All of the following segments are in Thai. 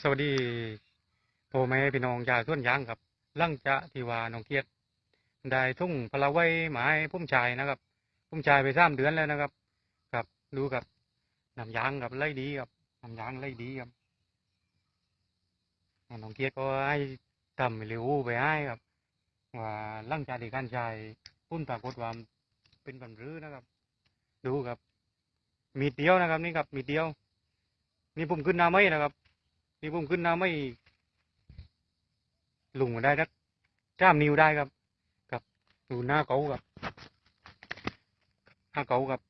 สวัสดีพ่อแม่พี่น้องชาวสวนยางครับลังจากที่ว่าน้องเกียรติได้ทุ่งพลาไว้หมายพุ่มชายนะครับ พุ่มชายไปสามเดือนแล้วนะครับครับดูครับน้ำยางครับไล่ดีครับน้ำยางไล่ดีครับน้องเกียรติก็ให้ทำเร็วไปให้ครับ ว่าลังจากที่การชายพุ่นปรากฏว่าเป็นบันรื้อนะครับ ดูครับ มีเดียวนะครับ นี่ครับ มีเดียว นี่ผมขึ้นหน้าไม่นะครับ นี่ผมขึ้นน้าไม่ลุงได้สักจ้ามนิวได้ครับครับดูหน้าเขาครับหน้าเขาครับ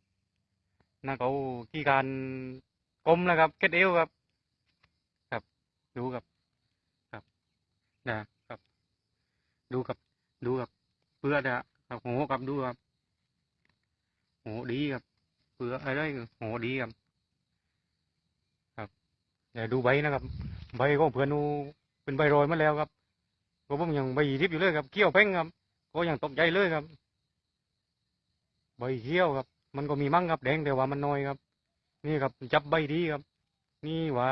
หน้าเขาที่การกลมนะครับเก็ดเอวครับ ครับดูครับ ครับนะครับ ดูครับ ดูครับเพื่อนะครับโหครับดูครับโหดีครับเพื่ออะไรโหดีครับ เดี๋ยวดูใบนะครับใบของเพื่อนนูเป็นใบโรยมาแล้วครับก็ผมยังใบทิพย์อยู่เลยครับเขี้ยวเพ่งครับก็ยังตกใจเลยครับ ใบเขี้ยวครับ มันก็มีมั่งครับแดงแต่ว่ามันน้อยครับ นี่ครับจับใบดีครับ นี่ว่า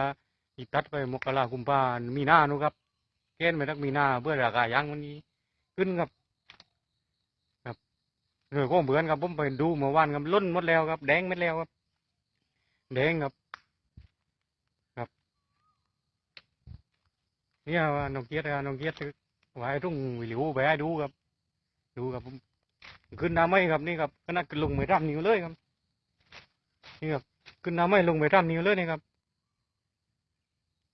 อีตัดไปมกราคุมภามีหน้านูครับแก้นไปทักมีหน้าเพื่อราคายางมันนี้ ขึ้นครับ ครับเออก็เหมือนครับผมไปดูเมื่อวานครับล้นหมดแล้วครับ แดงหมดแล้วครับ แดงครับ เนี่ยน้องเกียรติน้องเกียรติไว้ทุ่งวิหลิวไปให้ดูครับ ดูครับผมขึ้นน้ำไม่ครับนี่ครับขนาดขึ้นลงไม่ทำนิ้วเลยครับ นี่ครับขึ้นน้ำไม่ลงไม่ทำนิ้วเลยนี่ครับ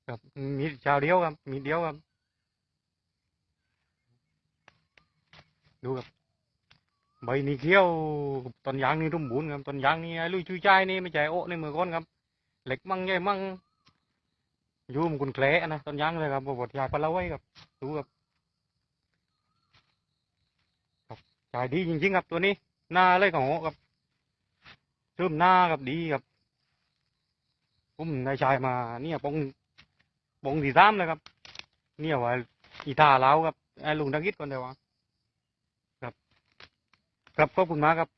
ครับมีชาวเดียวครับ มีเดียวครับ ดูครับใบนี่เขี้ยวต้นยางนี่รุ่มบุญครับต้นยางนี่ไอ้ลุยชุยใจนี่ไม่ใช่โอ้ในมือก้อนครับ เหล็กมั่งใหญ่มั่ง ยูมนคุณแคละนะต้นยางเลยครับบทยาปลาไว้ครับดูครับครับขายดีจริงๆครับตัวนี้หน้าเลยของครับเริ่มหน้าครับดีครับผมนายชายมาเนี่ยปงปงที่สามเลยครับ เนี่ยว่าอีตาเล้าครับไอ้ลุงดังกิดก่อนเดี๋ยวครับ ครับขอบคุณมากครับ